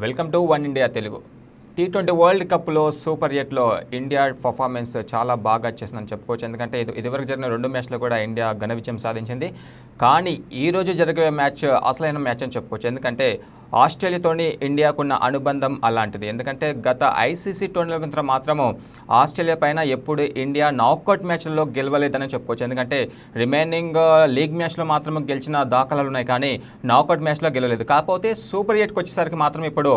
Welcome to one India Telugu. T twenty world కప్లో super ఎయిట్లో India performance చాలా బాగా చేసిందని చెప్పుకోవచ్చు. ఎందుకంటే ఇది ఇదివరకు జరిగిన రెండు మ్యాచ్లో కూడా ఇండియా ఘన విజయం సాధించింది. కానీ ఈ రోజు జరిగే మ్యాచ్ అసలైన మ్యాచ్ అని చెప్పుకోవచ్చు. ఎందుకంటే ఆస్ట్రేలియాతోని ఇండియాకున్న అనుబంధం అలాంటిది. ఎందుకంటే గత ఐసీసీ టోర్నమెంట్ మాత్రము ఆస్ట్రేలియా పైన ఎప్పుడు ఇండియా నాకౌట్ మ్యాచ్లలో గెలవలేదని చెప్పుకోవచ్చు. ఎందుకంటే రిమైనింగ్ లీగ్ మ్యాచ్లో మాత్రం గెలిచిన దాఖలాలు ఉన్నాయి కానీ నాకౌట్ మ్యాచ్లో గెలవలేదు. కాకపోతే సూపర్ ఎయిట్కి వచ్చేసరికి మాత్రం ఇప్పుడు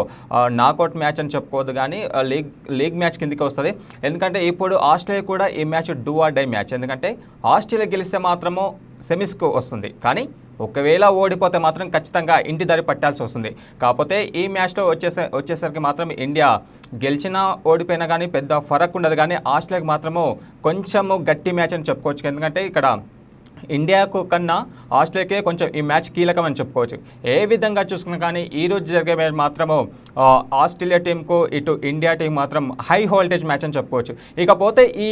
నాకౌట్ మ్యాచ్ అని చెప్పుకోవద్దు కానీ లీగ్ లీగ్ మ్యాచ్ కిందకి వస్తుంది. ఎందుకంటే ఇప్పుడు ఆస్ట్రేలియా కూడా ఈ match do or die match. ఎందుకంటే ఆస్ట్రేలియా గెలిస్తే మాత్రము సెమీస్కు వస్తుంది. కానీ ఒకవేళ ఓడిపోతే మాత్రం ఖచ్చితంగా ఇంటి దారి పట్టాల్సి వస్తుంది. కాకపోతే ఈ మ్యాచ్లో వచ్చేసే వచ్చేసరికి మాత్రం ఇండియా గెలిచినా ఓడిపోయినా కానీ పెద్ద ఫరక్ ఉండదు. కానీ ఆస్ట్రేలియాకి మాత్రము కొంచెము గట్టి మ్యాచ్ అని చెప్పుకోవచ్చు. ఎందుకంటే ఇక్కడ ఇండియాకు కన్నా ఆస్ట్రేలియాకే కొంచెం ఈ మ్యాచ్ కీలకం అని చెప్పుకోవచ్చు. ఏ విధంగా చూసుకున్నా కానీ ఈ రోజు జరిగే మ్యాచ్ మాత్రము ఆస్ట్రేలియా టీంకు ఇటు ఇండియా టీం మాత్రం హై వోల్టేజ్ మ్యాచ్ అని చెప్పుకోవచ్చు. ఇకపోతే ఈ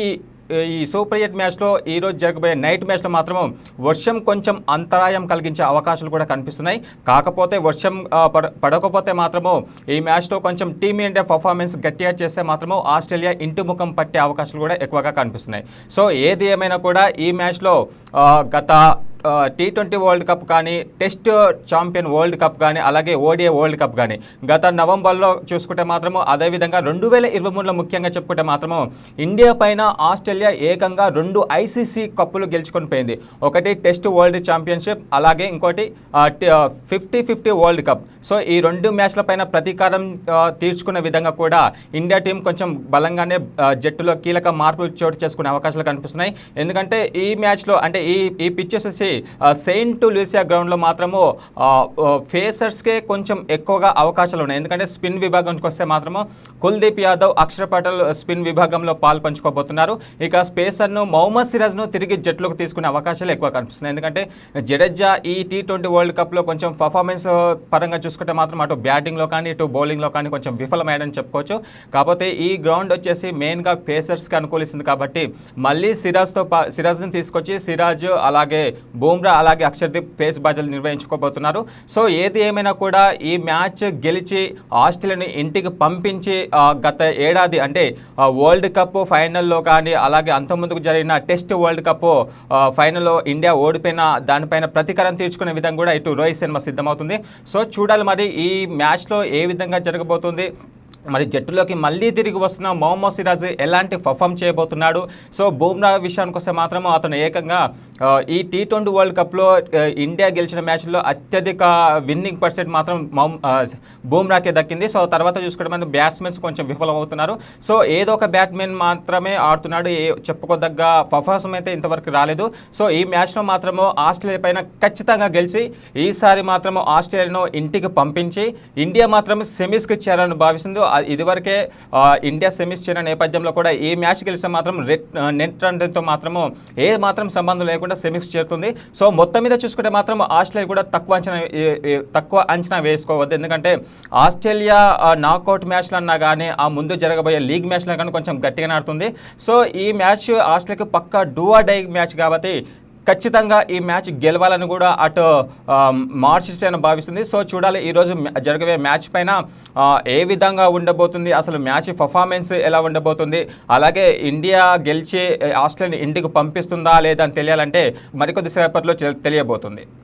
ఈ సూపర్ ఎయిట్ మ్యాచ్లో ఈరోజు జరగబోయే నైట్ మ్యాచ్లో మాత్రం వర్షం కొంచెం అంతరాయం కలిగించే అవకాశాలు కూడా కనిపిస్తున్నాయి. కాకపోతే వర్షం పడ పడకపోతే మాత్రము ఈ మ్యాచ్లో కొంచెం టీమ్ ఇండియా పర్ఫార్మెన్స్ గట్టిగా చేస్తే మాత్రము ఆస్ట్రేలియా ఇంటి ముఖం పట్టే అవకాశాలు కూడా ఎక్కువగా కనిపిస్తున్నాయి. సో ఏది ఏమైనా కూడా ఈ మ్యాచ్లో గత టీ ట్వంటీ వరల్డ్ కప్ కానీ టెస్ట్ ఛాంపియన్ వరల్డ్ కప్ కానీ అలాగే ఓడిఏ వరల్డ్ కప్ కానీ. గత నవంబర్లో చూసుకుంటే మాత్రము అదేవిధంగా రెండు వేల ఇరవై మూడులో ముఖ్యంగా చెప్పుకుంటే మాత్రము ఇండియా పైన ఆస్ట్రేలియా ఏకంగా రెండు ఐసీసీ కప్పులు గెలుచుకొని పోయింది. ఒకటి టెస్ట్ వరల్డ్ ఛాంపియన్షిప్ అలాగే ఇంకోటి fifty fifty world cup so ఈ రెండు మ్యాచ్ల పైన ప్రతీకారం తీర్చుకున్న తీర్చుకునే విధంగా కూడా ఇండియా టీం కొంచెం బలంగానే జట్టులో కీలక మార్పులు చోటు చేసుకునే అవకాశాలు కనిపిస్తున్నాయి. ఎందుకంటే ఈ మ్యాచ్లో అంటే ఈ ఈ పిచ్చెస్ వచ్చి సెయింట్ లూసియా గ్రౌండ్లో మాత్రము ఫేసర్స్కే కొంచెం ఎక్కువగా అవకాశాలు ఉన్నాయి. ఎందుకంటే స్పిన్ విభాగానికి వస్తే మాత్రము కుల్దీప్ యాదవ్ అక్షర్ పటేల్ స్పిన్ విభాగంలో పాల్పంచుకోబోతున్నారు ఇక స్పేసర్ను మొహమ్మద్ సిరాజ్ను తిరిగి జట్టులోకి తీసుకునే అవకాశాలు ఎక్కువ కనిపిస్తున్నాయి. ఎందుకంటే జడేజా ఈ టీ ట్వంటీ వరల్డ్ కప్లో కొంచెం పర్ఫార్మెన్స్ పరంగా చూసుకుంటే మాత్రం అటు బ్యాటింగ్లో కానీ ఇటు బౌలింగ్లో కానీ కొంచెం విఫలమయ్యాడని చెప్పుకోవచ్చు. కాకపోతే ఈ గ్రౌండ్ వచ్చేసి మెయిన్గా పేసర్స్కి అనుకూలిస్తుంది కాబట్టి మళ్ళీ సిరాజ్తో పా సిరాజ్ని తీసుకొచ్చి సిరాజ్ అలాగే బూమ్రా అలాగే అక్షర్దీప్ ఫేస్ బాధ్యతలు నిర్వహించుకోబోతున్నారు. సో ఏది ఏమైనా కూడా ఈ మ్యాచ్ గెలిచి ఆస్ట్రేలియాని ఇంటికి పంపించి గత ఏడాది అంటే వరల్డ్ కప్ ఫైనల్లో కానీ అలాగే అంతకుముందుకు జరిగిన టెస్ట్ వరల్డ్ కప్ ఫైనల్లో ఇండియా ఓడిపోయిన దానిపైన ప్రతీకారం తీర్చుకునే విధంగా కూడా ఇటు రోహిత్ శర్మ సిద్ధమవుతుంది. సో చూడాలి మరి ఈ మ్యాచ్లో ఏ విధంగా జరగబోతుంది. మరి జట్టులోకి మళ్ళీ తిరిగి వస్తున్న మొహమ్మద్ సిరాజ్ ఎలాంటి పర్ఫామ్ చేయబోతున్నాడు. సో బూమ్రా విషయానికి వస్తే మాత్రం అతను ఏకంగా ఈ టీ ట్వంటీ వరల్డ్ కప్లో ఇండియా గెలిచిన మ్యాచ్లో అత్యధిక విన్నింగ్ పర్సెంట్ మాత్రం బూమ్రాకే దక్కింది. సో తర్వాత చూసుకుంటే మంది బ్యాట్స్మెన్స్ కొంచెం విఫలమవుతున్నారు. సో ఏదో ఒక బ్యాట్మెన్ మాత్రమే ఆడుతున్నాడు. ఏ చెప్పుకోదగ్గ పర్ఫార్మెన్స్ అయితే ఇంతవరకు రాలేదు. సో ఈ మ్యాచ్లో మాత్రము ఆస్ట్రేలియా పైన ఖచ్చితంగా గెలిచి ఈసారి మాత్రము ఆస్ట్రేలియాను ఇంటికి పంపించి ఇండియా మాత్రం సెమీస్కి చేరాలని భావిస్తుంది. ఇదివరకే ఇండియా సెమీస్ చేరిన నేపథ్యంలో కూడా ఈ మ్యాచ్ గెలిస్తే మాత్రం రెట్ నెట్ రన్తో మాత్రము ఏ మాత్రం సంబంధం లేకుండా సెమీస్ చేరుతుంది. సో మొత్తం మీద చూసుకుంటే మాత్రం ఆస్ట్రేలియా కూడా తక్కువ అంచనా తక్కువ అంచనా వేసుకోవద్దు. ఎందుకంటే ఆస్ట్రేలియా నాకౌట్ మ్యాచ్లు అన్నా కానీ ఆ ముందు జరగబోయే లీగ్ మ్యాచ్లో కానీ కొంచెం గట్టిగానే ఆడుతుంది. సో ఈ మ్యాచ్ ఆస్ట్రేలియాకి పక్క డూ డై మ్యాచ్ కాబట్టి ఖచ్చితంగా ఈ మ్యాచ్ గెలవాలని కూడా అటు మార్చిస్ అని భావిస్తుంది. సో చూడాలి ఈరోజు మ్యా- జరగబోయే మ్యాచ్ పైన ఏ విధంగా ఉండబోతుంది అసలు మ్యాచ్ పర్ఫార్మెన్స్ ఎలా ఉండబోతుంది అలాగే ఇండియా గెలిచి ఆస్ట్రేలియా ఇంటికి పంపిస్తుందా లేదా అని తెలియాలంటే మరికొద్ది సేపట్లో తెలియబోతుంది.